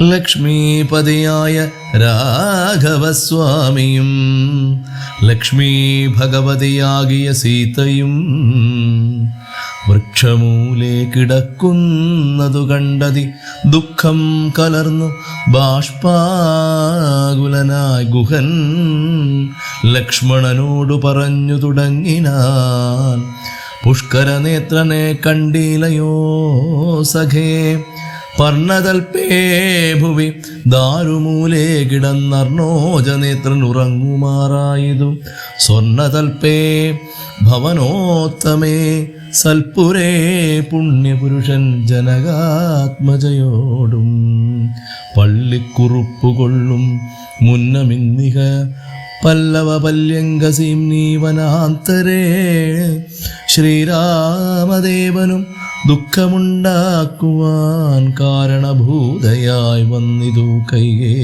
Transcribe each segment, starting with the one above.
ലക്ഷ്മീപതിയായ രാഘവസ്വാമിയും ലക്ഷ്മി ഭഗവതിയാകിയ സീതയും വൃക്ഷമൂലെ കിടക്കുന്നതു കണ്ടതി ദുഃഖം കലർന്നു ബാഷ്പാകുലനായ ഗുഹൻ ലക്ഷ്മണനോടു പറഞ്ഞു തുടങ്ങിനാൻ. പുഷ്കരനേത്രനെ കണ്ടിലയോ സഖേ? പർണതൽപേ ഭുവി ദാരുമൂലേ കിടന്നർണോജനേത്രൻ ഉറങ്ങുമാറായതു സ്വർണതൽപേ ഭവനോത്തമേ സൽപുരേ പുണ്യപുരുഷൻ ജനകാത്മജയോടും പള്ളിക്കുറുപ്പുകൊള്ളും മുന്നമിന്നിക പല്ലവ പല്യങ്കസീം നീവനാന്തരേ ശ്രീരാമദേവനും ദുഃഖമുണ്ടാക്കുവാൻ കാരണഭൂതയായി വന്നിതു കൈകേ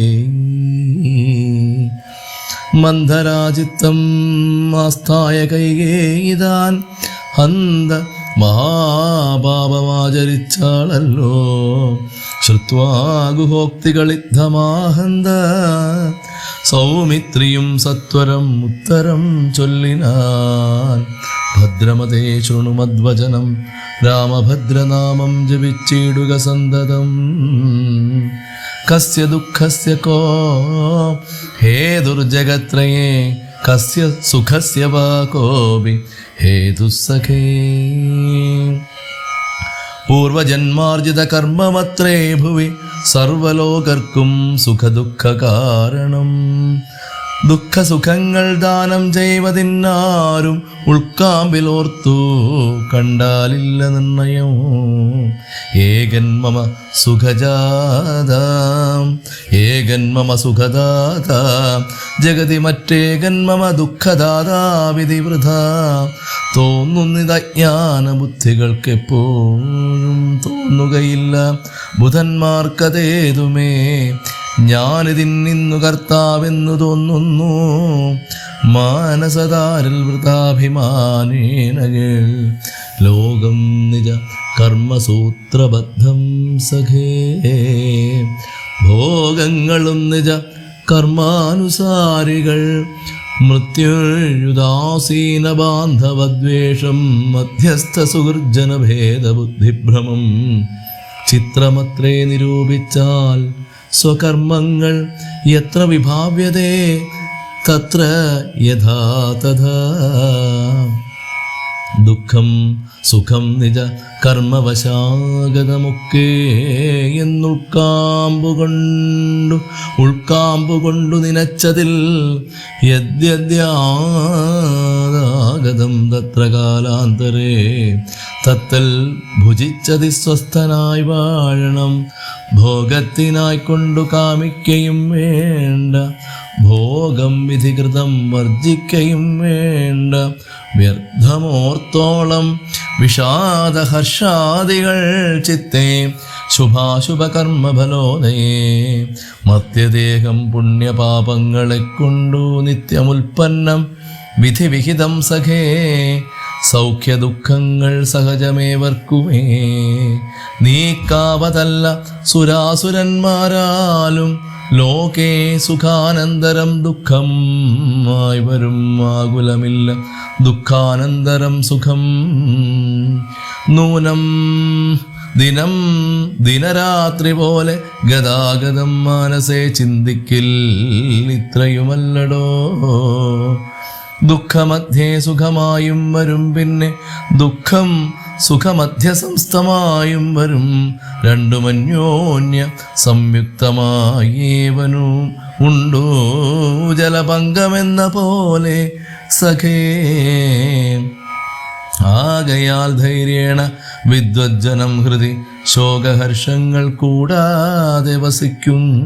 മന്ദരാജിത്തം ആസ്ഥായ കൈകേയിതാൻ ഹന്ത മഹാപാപമാചരിച്ചാളല്ലോ. ശ്രുത്വാഗുഹോക്തികളിദ്ധമാഹന്ത സൗമിത്രിയും സത്വരം ഉത്തരം ചൊല്ലിനാൻ ഭദ്രമതേ ശൃണുമദ്വചനം രാമഭദ്രനാമം ജപിച്ചിടുക സന്തതം. കസ്യ ദുഃഖസ്യ കോ? ഹേ ദുർജഗത്രയേ കസ്യ സുഖസ്യ വാ കോപി? ഹേ ദുസ്സഖേ. പൂർവജന്മാർജിത കർമ്മമത്രേ ഭുവി സർവലോകർക്കും സുഖദുഃഖ കാരണം. ദുഃഖസുഖങ്ങൾ ദാനം ചെയ്വതിന്നാരും ഉൾക്കാമ്പിലോർത്തു കണ്ടാലില്ല നിർണയം. ഏകൻ മമ സുഖജാത ഏകൻ മമ സുഖദാത. ജഗതി മറ്റേകൻ മമ ദുഃഖദാതാ വിധി വൃഥ തോന്നുന്നിത ജ്ഞാന ബുദ്ധികൾക്ക് എപ്പോഴും തോന്നുകയില്ല. ബുധന്മാർക്കതേതുമേ ഞാനിതിന്നു കർത്താവെന്നു തോന്നുന്നു. മാനസതാരിൽ വൃതാഭിമാനേനകൾ ലോകം നിജ കർമ്മസൂത്രബദ്ധം സഖേ. ഭോഗങ്ങളും നിജ കർമാനുസാരികൾ. മൃത്യുയുദാസീന ബാന്ധവദ്വേഷം മധ്യസ്ഥ സുഹൃജന ഭേദബുദ്ധിഭ്രമം ചിത്രമത്രേ നിരൂപിച്ചാൽ സ്വകർമ്മങ്ങൾ എത്ര വിഭാവ്യതേ തത്ര യഥാ തഥാ ദുഃഖം സുഖം നിജ കർമ്മവശാഗതമൊക്കെ എന്നുൾക്കാമ്പു കൊണ്ടു ഉൾക്കാമ്പു കൊണ്ടു യദ്യദ്യാഗതം തത്ര കാലാന്തരേ. തത്തൽ ഭുജിച്ചതി സ്വസ്ഥനായി വാഴണം. ഭോഗത്തിനായി കൊണ്ടു കാമിക്കയും വേണ്ട. ഭോഗം വിധികൃതം വർജിക്കയും വേണ്ട. വ്യർത്ഥമോർത്തോളം വിഷാദഹർഷാദികൾ ചിത്തേ. ശുഭാശുഭകർമ്മഫലോദയേ മത്യദേഹം പുണ്യപാപങ്ങളെ കൊണ്ടു നിത്യമുൽപ്പന്നം വിധിവിഹിതം സഖേ സൗഖ്യദുഃഖങ്ങൾ സഹജമേവർക്കുമേ നീക്കാവതല്ല സുരാസുരന്മാരാലും ലോകേ സുഖാനന്തരം ദുഃഖം ആയി വരും. ആകുലമില്ല ദുഃഖാനന്തരം സുഖം. നൂനം ദിനം ദിനരാത്രി പോലെ ഗതാഗതം മനസ്സേ ചിന്തിക്കിൽ ഇത്രയുമല്ലടോ. ദുഃഖമധ്യേ സുഖമായും വരും പിന്നെ ദുഃഖം സുഖമധ്യസംസ്ഥമായും വരും. രണ്ടുമന്യോന്യ സംയുക്തമായേവനും ഉണ്ടോ ജലപങ്കമെന്ന പോലെ സഖേ. ആകയാൽ ധൈര്യേണ വിദ്വജ്ജനം ഹൃദി ശോകഹർഷങ്ങൾ കൂടാതെ വസിക്കുന്നു.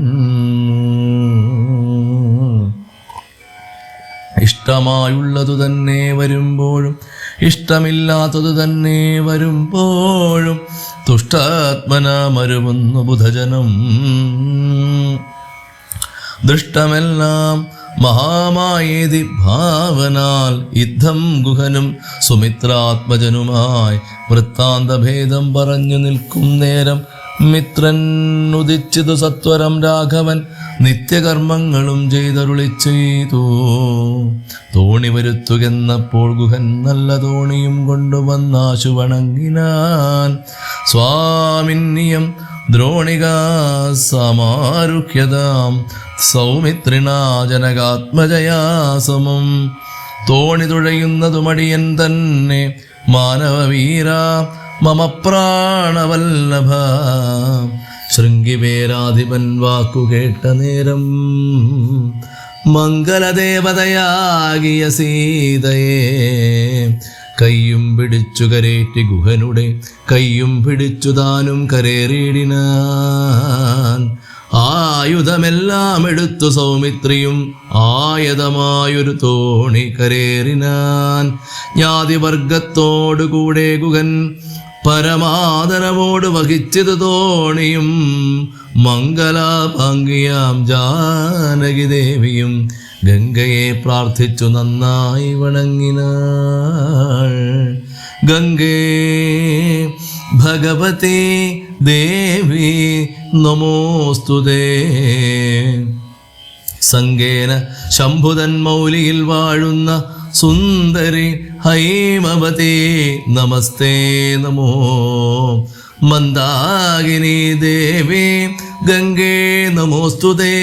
ഇഷ്ടമായുള്ളതു തന്നെ വരുമ്പോഴും ഇഷ്ടമില്ലാത്തതു തന്നെ വരുമ്പോഴും തുഷ്ടാത്മന മരുവുന്നു ബുധജനം. ദൃഷ്ടമെല്ലാം മഹാമായേതി ഭാവനാൽ യുദ്ധം ഗുഹനും സുമിത്രാത്മജനുമായി വൃത്താന്തഭേദം പറഞ്ഞു നിൽക്കും നേരം മിത്രൻ ഉദിച്ചിതു സത്വരം രാഘവൻ നിത്യകർമ്മങ്ങളും ചെയ്തരുളി ചെയ്തു. തോണി വരുത്തുകെന്നപ്പോൾ ഗുഹൻ നല്ല തോണിയും കൊണ്ടുവന്നാശു വണങ്ങിനാൻ. സ്വാമിന്യം ദ്രോണിക സമാരുഹ്യതാം സൗമിത്രിണാ ജനകാത്മജയാസമം തോണി തുഴയുന്നതുമടിയൻ തന്നെ മാനവവീര. മമ പ്രാണവല്ലഭ. ശൃംഗിവേരാധിപൻ വാക്കുകേട്ട നേരം മംഗലദേവതയാകിയ സീതയെ. കയ്യും പിടിച്ചു കരേറ്റി ഗുഹനുടെ കയ്യും പിടിച്ചു താനും കരേറിയിടിനാൻ. ആയുധമെല്ലാം എടുത്തു സൗമിത്രിയും ആയതമായൊരു തോണി കരേറിനാൻ. ജ്ഞാതിവർഗത്തോടുകൂടെ ഗുഹൻ പരമാദരവോട് വഹിച്ചത് തോണിയും മംഗലാഭംഗിയാം ജാനകി ദേവിയും ഗംഗയെ പ്രാർത്ഥിച്ചു നന്നായി വണങ്ങിനാൾ. ഗംഗേ ഭഗവതി ദേവി നമോസ്തുതേ സങ്കേന ശംഭുതൻ മൗലിയിൽ വാഴുന്ന സുന്ദരി ഹൈമവതി നമസ്തേ നമോ. മന്ദാകിനി ദേവി ഗംഗേ നമോസ്തുതേ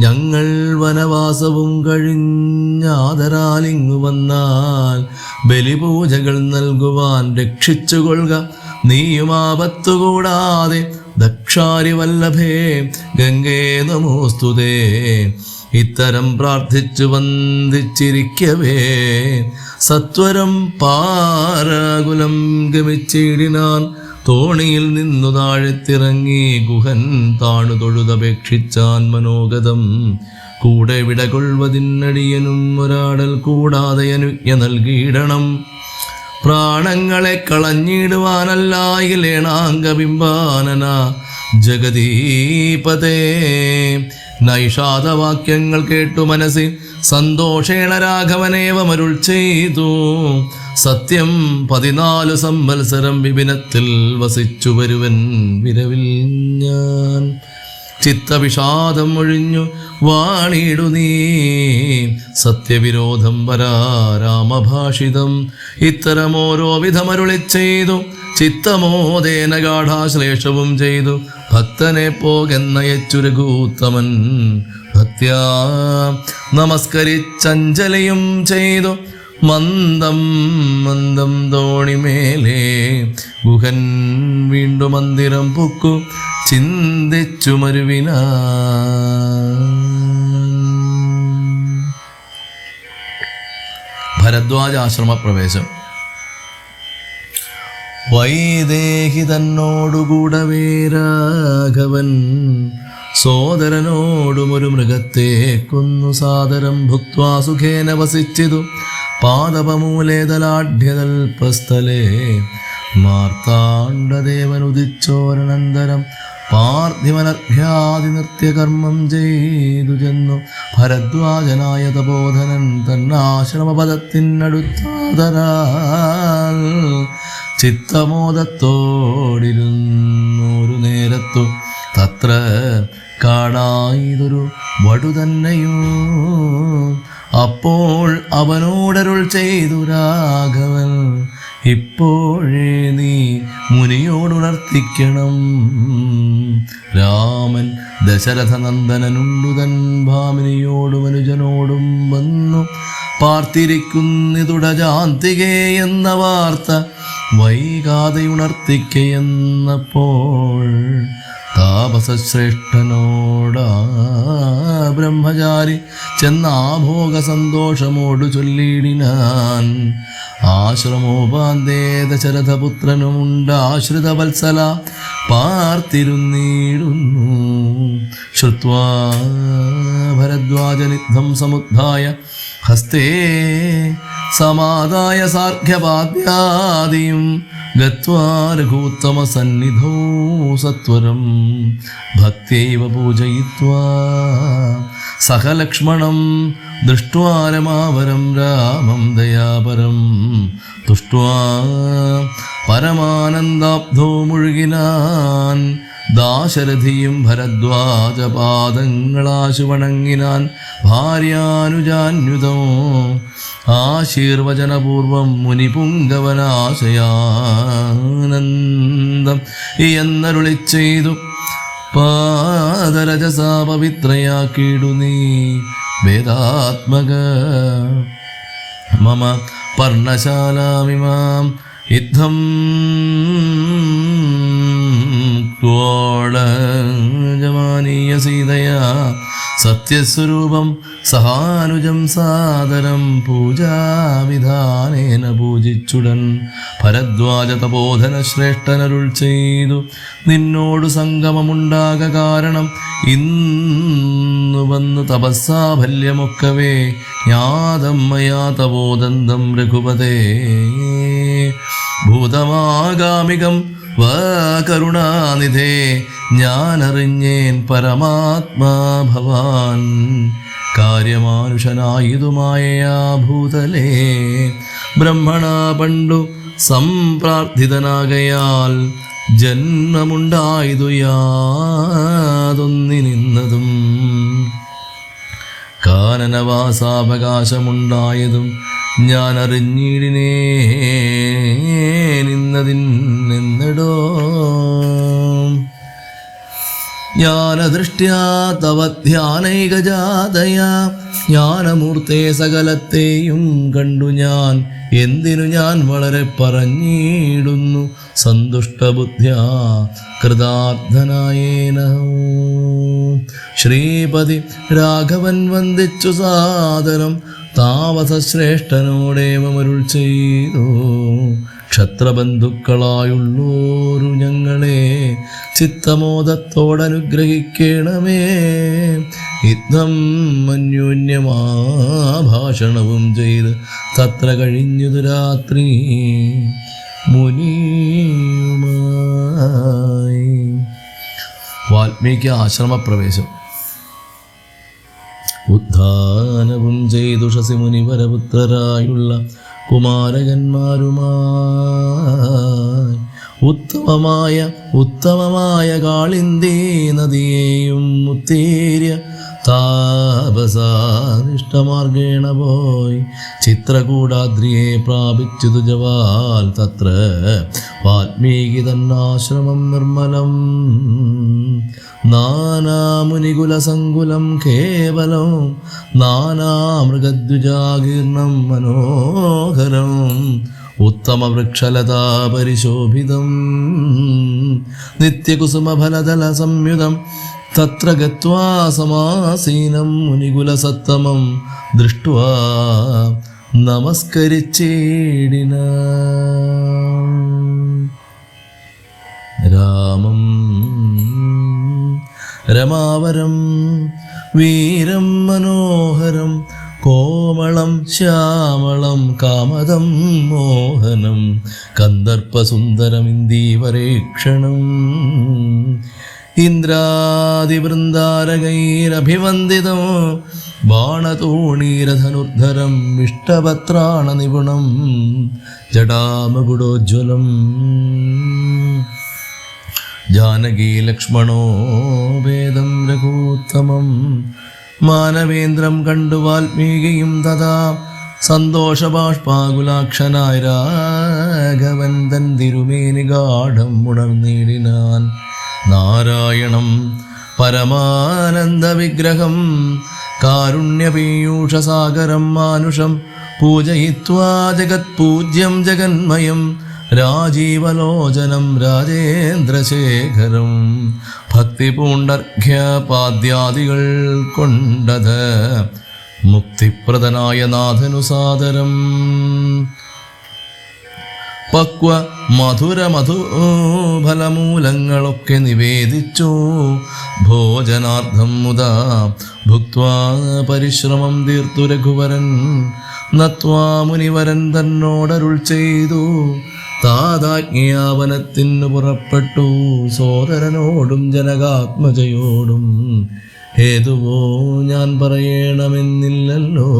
ഞങ്ങൾ വനവാസവും കഴിഞ്ഞാദരാലിങ്ങു വന്നാൽ ബലിപൂജകൾ നൽകുവാൻ രക്ഷിച്ചുകൊള്ളുക. നീയും ആപത്തുകൂടാതെ ദക്ഷാരി വല്ലഭേ ഗംഗേ നമോസ്തുതേ ഇത്തരം പ്രാർത്ഥിച്ചു വന്ദിച്ചിരിക്കവേ. സത്വരം പാരാകുലം ഗമിച്ചിടിനാൻ തോണിയിൽ നിന്നു താഴെത്തിറങ്ങി ഗുഹൻ താണു തൊഴുതപേക്ഷിച്ചാൻ മനോഗതം. കൂടെ വിടകൊള്ളുവതിനടിയനും ഒരാടൽ കൂടാതെ അനുജ്ഞ നൽകിയിടണം. പ്രാണങ്ങളെ കളഞ്ഞിടുവാനല്ലായിലേണാംഗബിംബാനന ജഗദീപതേ. നൈഷാദവാക്യങ്ങൾ കേട്ടു മനസ്സിൽ സന്തോഷേണ രാഘവനേവമരുൾ ചെയ്തു. സത്യം പതിനാലു സംവത്സരം വിപിനത്തിൽ വസിച്ചു വരുവൻ വിരവിൽ ഞാൻ. ചിത്തവിഷാദം ഒഴിഞ്ഞു വാണിടു നീ. സത്യവിരോധം വരാ രാമഭാഷിതം. ഇത്തരമോരോ വിധമരുളി ചെയ്തു ചിത്തമോദേന ഗാഠാശ്ലേഷവും ചെയ്തു. ഭക്തനെ പോകെന്നയച്ചുരകൂത്തമൻ ഭക്ത്യാ നമസ്കരിച്ചഞ്ജലിയും ചെയ്തു. മന്ദം മന്ദം തോണിമേലേ ഗുഹൻ വീണ്ടും മന്ദിരം പൊക്കു. ചിന്തിച്ചു മരുവിന. ഭരദ്വാജാശ്രമ പ്രവേശം വൈദേഹി തന്നോടുകൂടവേ രാഘവൻ. സോദരനോടും ഒരു മൃഗത്തെ കൊന്നു സാദരം ഭുക്വാ സുഖേന വസിച്ചിതു. പാദപമൂലേതലാഢ്യതൽപസ്ഥലേ. മാർത്താണ്ഡദേവൻ ഉദിച്ചോരനന്തരം പാർത്ഥിവനർഘ്യാതി നൃത്യകർമ്മം ചെയ്തു ചെന്നു. ഭരദ്വാജനായ തപോധനൻ തന്നാശ്രമപദത്തിനടുത്താതരാൽ ചിത്തമോദത്തോടിരുന്നൊരു നേരത്തു തത്ര കാണായതൊരു വടു തന്നെയോ അപ്പോൾ അവനോടരുൾ ചെയ്തു രാഘവൻ ഇപ്പോഴേ നീ മുനിയോടുണർത്തിക്കണം. രാമൻ ദശരഥ നന്ദനനുണ്ടുതൻ ഭാമിനിയോടും അനുജനോടും വന്നു. പാർത്തിരിക്കുന്നിതുടജാന്തികേ എന്ന വാർത്ത വൈകാതെയുണർത്തിക്കയെന്നപ്പോൾ താപസശ്രേഷ്ഠനോടാ ബ്രഹ്മചാരി ചെന്നാഭോഗ സന്തോഷമോട് ചൊല്ലിയിടിനാൻ. ആശ്രമോപാന്തേ ദശരഥപുത്രനുമുണ്ട് ആശ്രിത വത്സല പാർത്തിരുന്നീടുന്നു. ശ്രുത്വാ ഭരദ്വാജനിധം സമുദ്ധായ ഹസ്തേ സമാദായ സാർഖ്യപാദ്യാദിയും ഗത്വാ സന്നിധോ സത്വരം. ഭക്തൈവ പൂജയിത്വാ സഹലക്ഷ്മണം ദൃഷ്ട്വാ രമാവരം രാമം ദയാപരം. തുഷ്ട്വാ പരമാനന്ദാബ്ധോ മുഴുകിനാൻ. ദാശരഥിയും ഭരദ്വാജപാദങ്ങളാശു വണങ്ങിനാൻ ഭാര്യാനുജാന്യുതോ ആശീർവചനപൂർവം മുനിപുങ്കവനാശയാനന്ദം. എന്നരുളി ചെയ്തു പാദരജസാ പവിത്രയാക്കിയിടു വേദാത്മക മമ പർണശാലാമിമാം യുദ്ധം ക്വോളജമാനീയ സീതയാ സത്യസ്വരൂപം സഹാനുജം സാദരം പൂജാവിധാനേന പൂജിച്ചുടൻ. ഭരദ്വാജ തപോധന ശ്രേഷ്ഠനരുൾ ചെയ്തു. നിന്നോട് സംഗമമുണ്ടാക കാരണം ഇന്നു വന്നു തപസ്സാഫല്യമൊക്കവേ. ജ്ഞാതം മയാ തപോദന്തം രഘുപതേ. ഭൂതമാഗാമികം കരുണാനിധേ. ഞാനറിഞ്ഞേൻ പരമാത്മാ ഭവാൻ. കാര്യമാനുഷനായതുമായയാ ഭൂതലേ ബ്രഹ്മണ പണ്ടു സംപ്രാർത്ഥിതനാകയാൽ ജന്മമുണ്ടായതു യാതൊന്നി നിന്നതും. കാനനവാസാവകാശമുണ്ടായതും ഞാൻ അറിഞ്ഞിടിനേ നിന്നതിൻ നിന്നിടോ. ജ്ഞാനദൃഷ്ട്യാ തവ ധ്യാനൈകജാതയാ. ജ്ഞാനമൂർത്തേ സകലത്തെയും കണ്ടു ഞാൻ. എന്തിനു ഞാൻ വളരെ പറഞ്ഞിടുന്നു? സന്തുഷ്ടബുദ്ധ്യാ കൃതാർത്ഥനായേന. ശ്രീപതി രാഘവൻ വന്ദിച്ചു സാദരം. താവസശ്രേഷ്ഠനോടേവമരുൾ ചെയ്തു. ക്ഷത്രബന്ധുക്കളായുള്ളോരു ഞങ്ങളെ ചിത്തമോദത്തോടനുഗ്രഹിക്കണമേ. യുദ്ധം അന്യോന്യമാ ഭാഷണവും ചെയ്ത് തത്ര കഴിഞ്ഞതു രാത്രി മുനിയുമായി. വാൽമീകി ആശ്രമപ്രവേശം. ഉദ്ധാനവും ചെയ്തു ശശിമുനി വരപുത്രരായുള്ള കുമാരകന്മാരുമായി ഉത്തമമായ ഉത്തമമായ കാളിന്തേ നദിയെയും ഉത്തേര്യ താപസാനിഷ്ടമാർഗേണ പോയി. ചിത്രകൂടാദ്രിയെ പ്രാപിച്ചു തുജവാൽ തത്ര. വാൽമീകി തന്നാശ്രമം നിർമ്മലം. നാനാമുനികുലസങ്കുലം കേവലം. നാനാമൃഗദ്വിജാകീർണം മനോഹരം. ഉത്തമവൃക്ഷലതാ പരിശോഭിതം. നിത്യകുസുമഫലതല സംയുതം തത്ര ഗത്വാ സമാസീനം മുനികുലസത്തമം ദൃഷ്ട്വാ നമസ്കരിച്ചേടിന. രാമം രമാവരം വീരം മനോഹരം കോമളം ശ്യാമളം കാമദം മോഹനം കന്ദർപ്പസുന്ദരമിന്ദീവരേക്ഷണം ഇന്ദ്രാദിവൃന്ദാരകൈരഭിവന്ദിതം ബാണതോണീരധനുർധരം ഇഷ്ടപത്രാണ നിപുണം ജടാമകുടോജ്വലം. ജാനകീലക്ഷ്മണോ വേദം രഘൂത്തമം. മാനവേന്ദ്രം കണ്ടു വാൽമീകിയും തഥാ സന്തോഷബാഷ്പാകുലാക്ഷനായ രാഘവൻ തൻ തിരുമേനി ഗാഠം ഉണർന്നിടിനാൻ. നാരായണം പരമാനന്ദ വിഗ്രഹം കാരുണ്യപീയൂഷസാഗരം മാനുഷം പൂജയിത്വാ ജഗത്പൂജ്യം ജഗന്മയം രാജീവലോചനം രാജേന്ദ്രശേഖരം ഭക്തിപൂണ്ടർഘ്യപാദ്യാദികൾ കൊണ്ടത് മുക്തിപ്രദനായ നാഥനു സാദരം പക്വ മധുര മധുഫലമൂലങ്ങളൊക്കെ നിവേദിച്ചു. ഭോജനാർത്ഥം മുതാ ഭുക്വാ പരിശ്രമം തീർത്തു രഘുവരൻ. നത്വാ മുനിവരൻ തന്നോടരുൾ ചെയ്തു. താതാജ്ഞയാവനത്തിനു പുറപ്പെട്ടു. സോദരനോടും ജനകാത്മജയോടും ഹേതുവോ ഞാൻ പറയണമെന്നില്ലല്ലോ.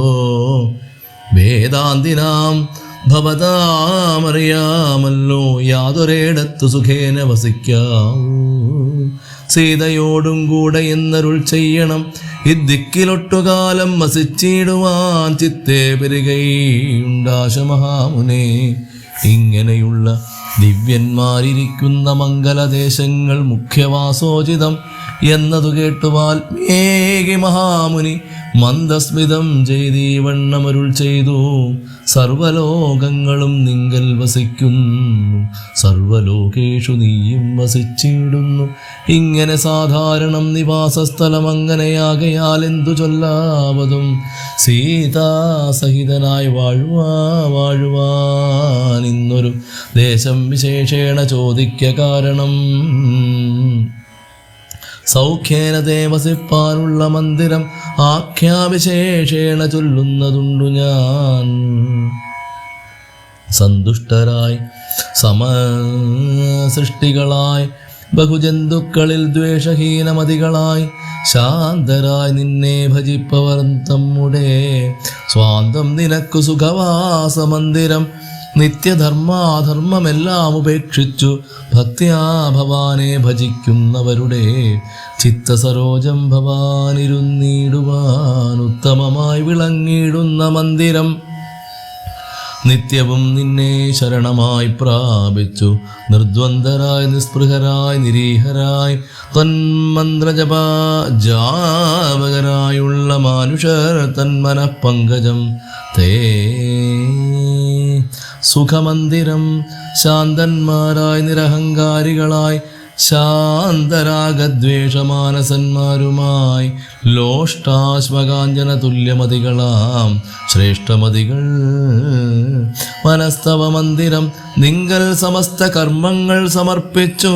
വേദാന്തിനാം ഭവതാമറിയാമല്ലോ യാതൊരിടത്തു സുഖേന വസിക്കാം. സീതയോടും കൂടെ എന്നരുൾ ചെയ്യണം ഇദ്ദിക്കിലൊട്ടുകാലം വസിച്ചിടുവാൻ ചിത്തേ പെരുകയുണ്ടാശ മഹാമുനെ ഇങ്ങനെയുള്ള ദിവ്യന്മാരിരിക്കുന്ന മംഗലദേശങ്ങൾ മുഖ്യവാസോചിതം എന്നതു കേട്ടു മേകി മഹാമുനി മന്ദസ്മിതം ചെയ്തീ വണ്ണമരുൾ ചെയ്തു. സർവലോകങ്ങളും നിങ്കൽ വസിക്കുന്നു. സർവലോകേഷു നീയും വസിച്ചിടുന്നു. ഇങ്ങനെ സാധാരണം നിവാസസ്ഥലം അങ്ങനെയാകയാൽ എന്തു ചൊല്ലാവതും? സീതാസഹിതനായി വാഴുവാ വാഴുവാൻ ഇന്നൊരു ദേശം വിശേഷേണ ചോദിക്ക കാരണം. സൗഖ്യേന ദേവസിപ്പാനുള്ള മന്ദിരം ആഖ്യാവിശേഷേണ ചൊല്ലുന്നതുണ്ടു ഞാൻ. സന്തുഷ്ടരായി സമ സൃഷ്ടികളായി ബഹുജന്തുക്കളിൽ ദ്വേഷഹീനമതികളായി ശാന്തരായി നിന്നെ ഭജിപ്പവർ തമ്മുടെ സ്വാന്തം നിനക്കു സുഖവാസ മന്ദിരം നിത്യധർമാധർമ്മമെല്ലാം ഉപേക്ഷിച്ചു ഭക്തിയാ ഭവാനെ ഭജിക്കുന്നവരുടെ ചിത്തസരോജം ഭവാനിരുന്നിടുവാൻ ഉത്തമമായി വിളങ്ങിയിടുന്ന മന്ദിരം. നിത്യവും നിന്നെ ശരണമായി പ്രാപിച്ചു നിർദ്വന്ദ്വരായി നിസ്പൃഹരായി നിരീഹരായി തന്മന്ത്രജപ ജാവകരായുള്ള മാനുഷർ തന്മന തേ സുഖമന്ദിരം ശാന്തന്മാരായി നിരഹങ്കാരികളായി ശാന്തരാഗദ്വേഷമാനസന്മാരുമായി ലോഷ്ടാശ്മകാഞ്ചന തുല്യമതികളാം ശ്രേഷ്ഠമതികൾ. മനസ്തവ മന്ദിരം നിങ്കൽ സമസ്ത കർമ്മങ്ങൾ സമർപ്പിച്ചു.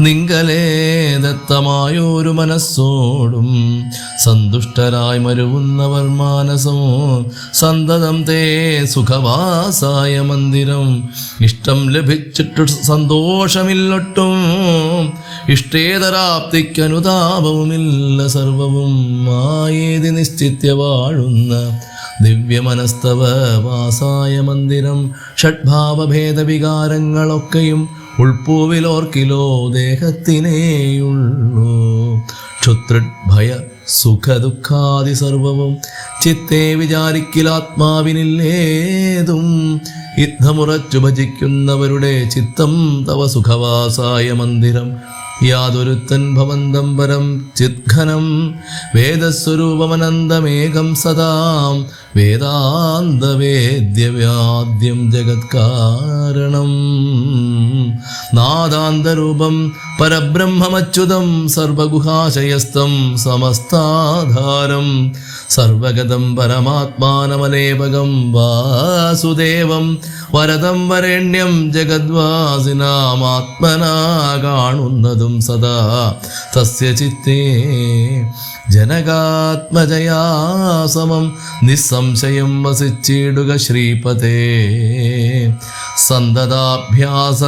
നിങ്കലേ ദത്തമായൊരു മനസ്സോടും സന്തുഷ്ടരായി മരുവുന്നവർ മാനസോ സന്തതം തേ സുഖവാസായ മന്ദിരം. ഇഷ്ടം ലഭിച്ചിട്ട് സന്തോഷമില്ലൊട്ടും ഇഷ്ടേതരാപ്തിക്കനുതാപവുമില്ല സർവവും മായേതി നിശ്ചിത്യ വാഴുന്ന ദിവ്യമനസ്തവ വാസായ മന്ദിരം. ഷഡ്ഭാവഭേദവികാരങ്ങളൊക്കെയും ഉൾപ്പൂവിലോർക്കിലോ ദേഹത്തിനേയുള്ളൂ. സുഖ സുഖദുഃഖാദി സർവവും ചിത്തെ വിചാരിക്കിലാത്മാവിനില്ലേതും. യുദ്ധമുറച്ചു ഭജിക്കുന്നവരുടെ ചിത്തം തവ സുഖവാസായ മന്ദിരം യാതൊരുത്തൻ ഭവന്തം പരം ചിത്ഘനം വേദസ്വരൂപമനന്തമേകം സദാം വേദാന്തവേദ്യവ്യാദ്യം ജഗത്കാരണം. നാദാന്തരൂപം പരബ്രഹ്മമച്യുതം സർവഗുഹാശയസ്തം സമസ്താധാരം സർവഗതം പരമാത്മാനമലേപകം വാസുദേവം വരദം വരേണ്യം ജഗദ്വാസിനാമാത്മനാ കാണുന്നതും സദാ. തസ്യ ചിത്തേ ജനകാത്മജയാ സമം നിസ്സംശയം വസിച്ചിടുക ശ്രീപതേ. സന്തതാഭ്യാസ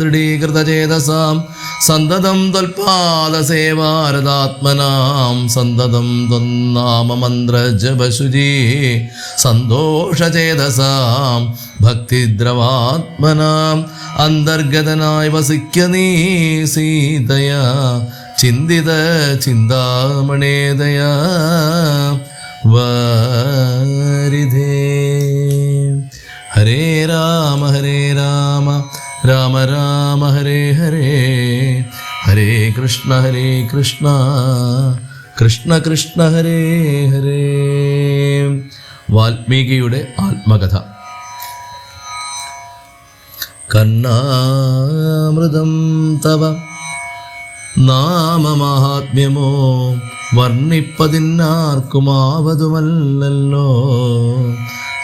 ദൃഢീകൃതചേതസാം സന്തതം ത്വൽപാദസേവാരതാത്മനാം സന്തതം ത്വന്നാമമന്ത്രജപശുചി സന്തോഷചേതസാം ഭക്തിദ്രവാത്മനാം അന്തർഗതനായി വസിക്ക നീ സീതയ ചിന്തിത ചിന്താമണേതയ വാരിധേ. ഹരേ രാമ ഹരേ രാമ. രാമ രാമ ഹരേ ഹരേ. ഹരേ കൃഷ്ണ ഹരേ കൃഷ്ണ. കൃഷ്ണ കൃഷ്ണ ഹരേ ഹരേ. വാൽമീകിയുടെ ആത്മകഥ. കർണാമൃതം തവ നാമമാഹാത്മ്യമോ വർണിപ്പതിന്നാർക്കുമാവതുമല്ലല്ലോ.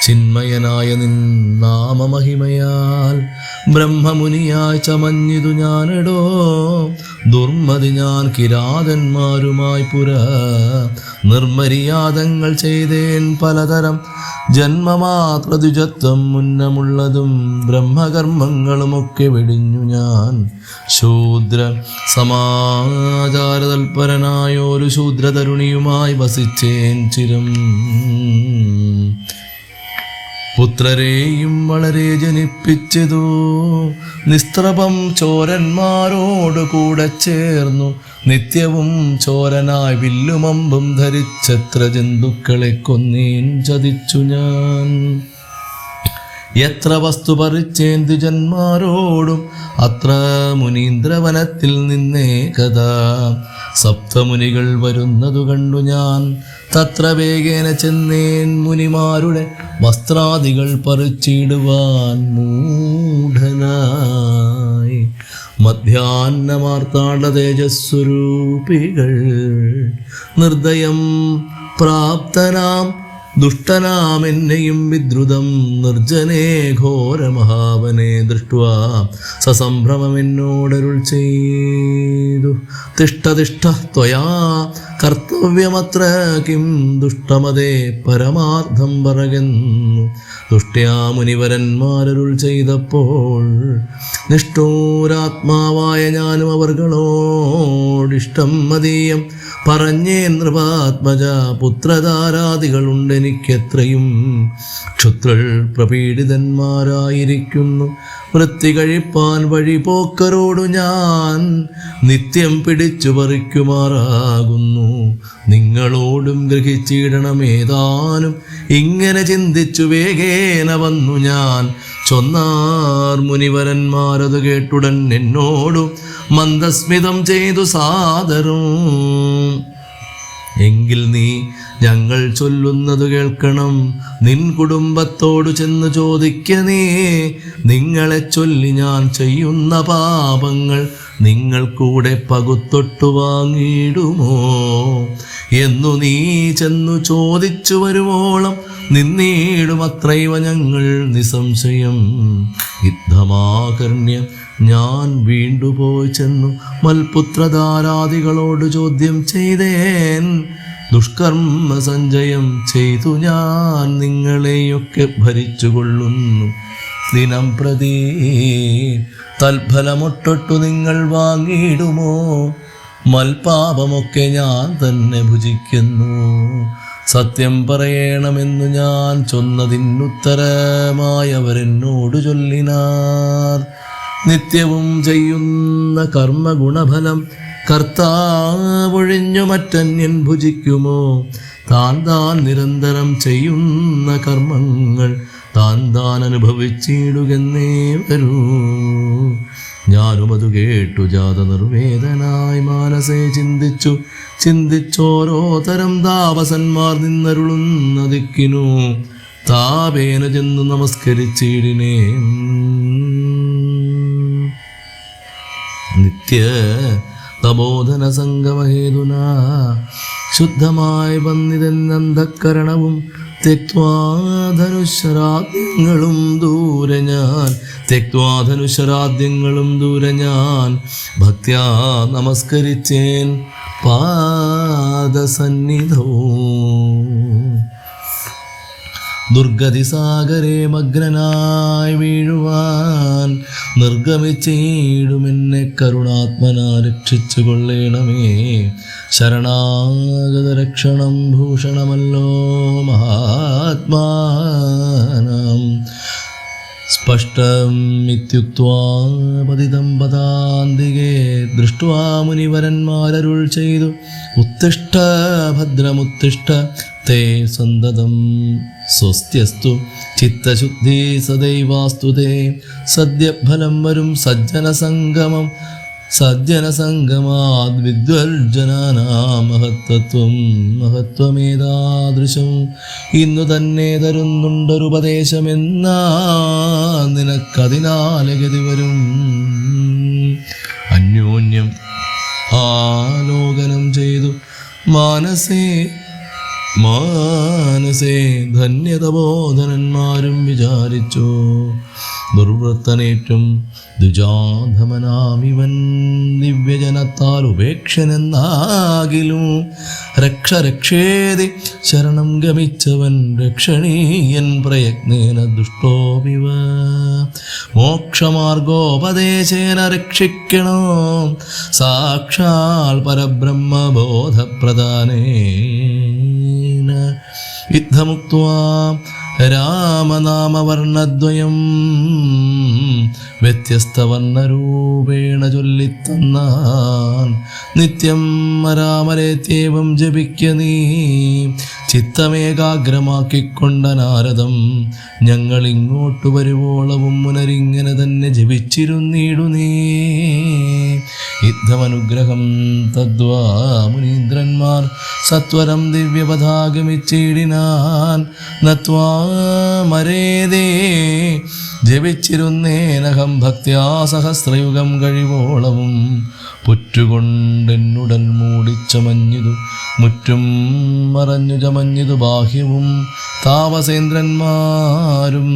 ചിന്മയനായ നിൻ നാമമഹിമയാൽ ബ്രഹ്മമുനിയായി ചമഞ്ഞിതു ഞാനെടോ. ദുർമതി ഞാൻ കിരാതന്മാരുമായി പുര നിർമര്യാദങ്ങൾ ചെയ്തേൻ പലതരം ജന്മമാത്രദ്വിജത്വം മുന്നമുള്ളതും ബ്രഹ്മകർമ്മങ്ങളുമൊക്കെ വെടിഞ്ഞു ഞാൻ. ശൂദ്ര സമാചാരതൽപരനായൊരു ശൂദ്രതരുണിയുമായി വസിച്ചേൻ ചിരം. പുത്രരെയും വളരെ ജനിപ്പിച്ചതു. നിസ്ത്രപം ചോരന്മാരോട് കൂടെ ചേർന്നു. നിത്യവും ചോരനായി വില്ലുമമ്പും ധരിച്ചത്ര ജന്തുക്കളെ കൊന്നേൻ ചതിച്ചു ഞാൻ. എത്ര വസ്തു ജന്മാരോടും അത്ര മുനീന്ദ്രവനത്തിൽ നിന്നേ കഥ. സപ്തമുനികൾ വരുന്നതു കണ്ടു ഞാൻ. തത്ര വേഗേന ചെന്നേൻ മുനിമാരുടെ വസ്ത്രാദികൾ പറിച്ചിടുവാൻ മൂഢനായി. മധ്യാന്നമാർത്താണ്ട തേജസ്വരൂപികൾ നിർദ്ദയം പ്രാപ്തനാം ദുഷ്ടനാം എന്നെയും വിദ്രുതം നിർജനേ ഘോരമഹാവനെ ദൃഷ്ട്വാ. സസംഭ്രമമെന്നോടരുൾ ചെയ്തു. തിഷ്ടതിഷ്ഠ ത്വയാ കർത്തവ്യമത്ര കിം ദുഷ്ടമതേ പരമാർത്ഥം പറകുന്നു ദുഷ്ട്യാ മുനിവരന്മാരരുൾ ചെയ്തപ്പോൾ നിഷ്ഠൂരാത്മാവായ ഞാനും അവർകളോടിഷ്ടം മതീയം പറഞ്ഞേ നൃപാത്മജ പുത്രധാരാദികളുണ്ട് എനിക്കെത്രയും. ക്ഷുത്രൾ പ്രപീഡിതന്മാരായിരിക്കുന്നു. വൃത്തി കഴിപ്പാൻ വഴി പോക്കരോടു ഞാൻ നിത്യം പിടിച്ചു പറിക്കുമാറാകുന്നു. നിങ്ങളോടും ഗ്രഹിച്ചിടണമേതാനും ഇങ്ങനെ ചിന്തിച്ചു വേഗേന വന്നു ഞാൻ. ചൊന്നാർ മുനിവരന്മാരത് കേട്ടുടൻ എന്നോടു മന്ദസ്മിതം ചെയ്തു സാദരും. എങ്കിൽ നീ ഞങ്ങൾ ചൊല്ലുന്നത് കേൾക്കണം. നിൻ കുടുംബത്തോട് ചെന്ന് ചോദിക്ക നീ. നിങ്ങളെ ചൊല്ലി ഞാൻ ചെയ്യുന്ന പാപങ്ങൾ നിങ്ങൾ കൂടെ പകുത്തൊട്ടു വാങ്ങിയിടുമോ? എന്നു നീ ചെന്നു ചോദിച്ചു വരുവോളം നിന്നീടുമത്രൈവ ഞങ്ങൾ നിസംശയം. യുദ്ധമാകർണ്യം ഞാൻ വീണ്ടുപോയി ചെന്നു മൽപുത്രധാരാദികളോട് ചോദ്യം ചെയ്തേൻ. ദുഷ്കർമ്മ സഞ്ചയം ചെയ്തു ഞാൻ നിങ്ങളെയൊക്കെ ഭരിച്ചുകൊള്ളുന്നു. ദിനം പ്രതി തൽഫലമൊട്ടൊട്ടു നിങ്ങൾ വാങ്ങിയിടുമോ? മൽപാപമൊക്കെ ഞാൻ തന്നെ ഭുജിക്കുന്നു. സത്യം പറയണമെന്നു ഞാൻ ചൊന്നതിനുത്തരമായവരെന്നോട് ചൊല്ലിനാർ. നിത്യവും ചെയ്യുന്ന കർമ്മഗുണഫലം കർത്താവൊഴിഞ്ഞു മറ്റന്യൻ ഭുജിക്കുമോ? താൻ താൻ നിരന്തരം ചെയ്യുന്ന കർമ്മങ്ങൾ താൻ താൻ അനുഭവിച്ചിടുകെന്നേ വരൂ. ഞാനും അത് കേട്ടു ജാത നിർവേദനായി മാനസേ ചിന്തിച്ചു. ചിന്തിച്ചോരോ തരം താപസന്മാർ നിന്നരുളുന്ന ദിക്കിനു. താപേന ചെന്നു നമസ്കരിച്ചിടിനേ. നിത്യ തബോധന സംഗമഹേതുന. ശുദ്ധമായി വന്നിതെന്നന്ധക്കരണവും തെക്വാധനുശരാദ്യങ്ങളും ദൂരെ ഞാൻ. തെക്വാധനുശരാദ്യങ്ങളും ദൂരെ ഞാൻ. ഭക്ത്യാ നമസ്കരിച്ചേൻ പാദസന്നിധവും ദുർഗതിസാഗരെ മഗ്നനായി വീഴുവാൻ നിർഗമിച്ചിടുമെന്നെ കരുണാത്മന രക്ഷിച്ചു കൊള്ളേണമേ ശരണാഗത രക്ഷണം ഭൂഷണമല്ലോ മഹാത്മാനം. സ്പഷ്ടം ഇത്യുക്വാ പതിതം പതാന്തികെ ദൃഷ്ട്വാ മുനിവരന്മാരരുൾ ചെയ്തു. ഉത്തിഷ്ഠ ഭദ്രമുത്തിഷ്ഠ തേ സന്തതം. സ്വസ്ത്യസ്തു ചിത്തശുദ്ധി സദൈവാസ്തു തേ. സദ്യഫലം വരും സജ്ജന സംഗമം സജ്ജന സംഗമാത് വിദ്വൽജനാനാ മഹത്തത്വം മഹത്വമേതാദൃശം. ഇന്നു തന്നെ തരുന്നുണ്ടൊരുപദേശമെന്നാ നിനക്കതിനാലഗതി വരും. അന്യോന്യം ആലോകനം ചെയ്തു മാനസേ മാനസേ ധന്യതബോധനന്മാരും വിചാരിച്ചു. ദുർവൃത്തനേറ്റും ദുജാധമനാമിവൻ ദിവ്യജനത്താൽ ഉപേക്ഷനെന്നാകിലും രക്ഷ രക്ഷേതി ശരണം ഗമിച്ചവൻ രക്ഷണീയൻ പ്രയത്നേന ദുഷ്ടോപിവ. മോക്ഷമാർഗോപദേശേന രക്ഷിക്കണോ? സാക്ഷാൽ പരബ്രഹ്മബോധപ്രധാനേന യുദ്ധമുക്വാ രാമനാമവർണദ്വയം വ്യത്യസ്തവർണരൂപേണ ചൊല്ലിത്തന്നാൻ. നിത്യം രാമരേത്യേവം ജപിക്ക നീ. ചിത്തമേകാഗ്രമാക്കിക്കൊണ്ട നാരദം ഞങ്ങൾ ഇങ്ങോട്ട് വരുവോളവും മുനരിങ്ങനെ തന്നെ ജപിച്ചിരുന്നിടുന്നേ യുദ്ധമനുഗ്രഹം തദ്വാ മുനീന്ദ്രന്മാർ സത്വരം ദിവ്യപഥാഗമിച്ചിടിനാൻ. നത്വാ മരേതേ ജപിച്ചിരുന്നേനഹം ഭക്ത്യാ സഹസ്രയുഗം കഴിവോളവും പുറ്റുകൊണ്ടെന്നുടൽ മൂടിച്ചമഞ്ഞിതു മുറ്റും മറഞ്ഞു ചമഞ്ഞിതു ബാഹ്യവും താപസേന്ദ്രന്മാരും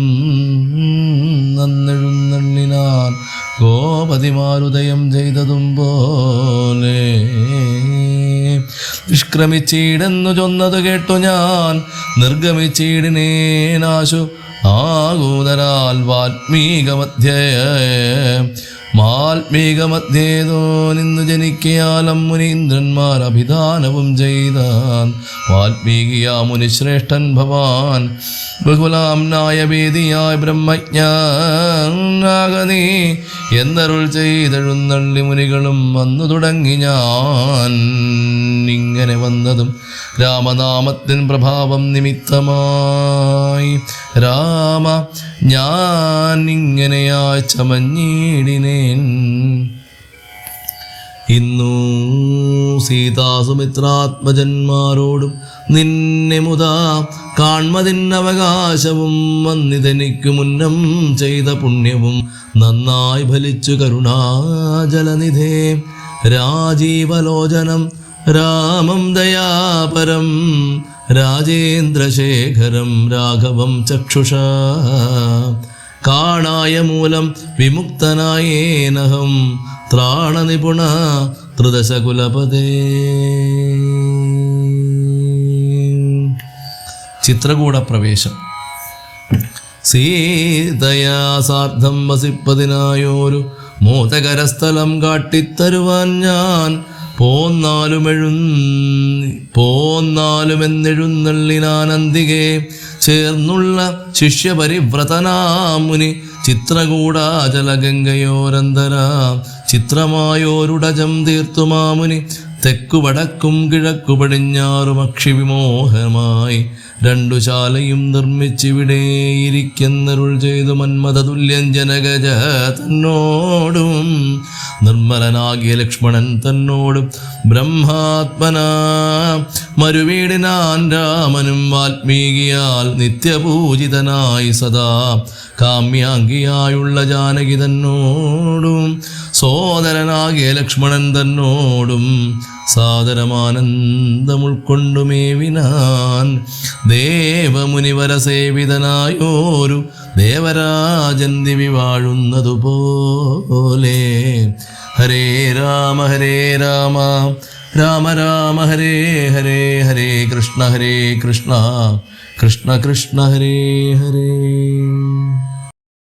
നന്നെഴുന്നള്ളിനാൻ ഗോപതിമാരുദയം ചെയ്തതും പോലെ. നിഷ്ക്രമിച്ചീടെന്നു ചൊന്നത് കേട്ടു ഞാൻ നിർഗമിച്ചീടിനേനാശു ആകൂതരാൽ മാൽമീകമധ്യേതോ നിന്നു ജനിക്കയാലം മുനീന്ദ്രന്മാർ അഭിധാനവും ചെയ്താൻ. വാൽമീകിയ മുനിശ്രേഷ്ഠൻ ഭവാൻ. ബഹുലാംനായ വേദിയായ ബ്രഹ്മജ്ഞാഗനീ എന്നരുൾ ചെയ്തെഴുന്നള്ളി മുനികളും വന്നു തുടങ്ങി ഞാൻ. ഇങ്ങനെ വന്നതും രാമനാമത്തിൻ പ്രഭാവം നിമിത്തമായി. രാമ ഞാൻ ഇങ്ങനെയാ ചമഞ്ഞീടിനേൻ. ഇന്നു സീതാസുമിത്രാത്മജന്മാരോടും നിന്നെ മുതാ കാൺമതിന്നവകാശവും വന്നിതെനിക്കു മുന്നം ചെയ്ത പുണ്യവും നന്നായി ഫലിച്ചു കരുണാജലനിധേ. രാജീവലോചനം രാമം ദയാപരം. രാജേന്ദ്രശേഖരം രാഘവം ചക്ഷുഷ. കാണായ മൂലം വിമുക്തനായേനഹം ത്രാണനിപുണ ത്രിദശകുലപദേ ചിത്രകൂട പ്രവേശം സീതയാ സാർദ്ധം വസിപ്പതിനായോരു മോദകരസ്ഥലം കാട്ടിത്തരുവാൻ ഞാൻ പോന്നാലുമെഴു പോന്നാലുമെന്നെഴുന്നള്ളിനാനന്ദികെ ചേർന്നുള്ള ശിഷ്യപരിവ്രതനാമുനി ചിത്രകൂടാചലഗംഗയോരന്തര ചിത്രമായോരുടജം തീർത്തുമാമുനി തെക്കു വടക്കും കിഴക്കു പടിഞ്ഞാറും അക്ഷിവിമോഹമായി രണ്ടു ശാലയും നിർമ്മിച്ചിവിടെ ഇരിക്കുന്നരുൾ ചെയ്തു മന്മഥതുല്യൻ ജനകജ തന്നോടും നിർമ്മലനാകിയ ലക്ഷ്മണൻ തന്നോടും ബ്രഹ്മാത്മന. മരുവീടിനാൻ രാമനും വാൽമീകിയാൽ നിത്യപൂജിതനായി സദാ. കാമ്യാംഗിയായുള്ള ജാനകി തന്നോടും. സോദരനാകിയ ലക്ഷ്മണൻ തന്നോടും. സാദരമാനന്ദമുൾക്കൊണ്ടുമേവിനാൻ ദേവമുനിവര സേവിതനായോരു ദേവരാജൻ ദിവി വാഴുന്നതുപോലെ. ഹരേ രാമ ഹരേ രാമ രാമ രാമ ഹരേ ഹരേ ഹരേ കൃഷ്ണ ഹരേ കൃഷ്ണ കൃഷ്ണ കൃഷ്ണ ഹരേ ഹരേ.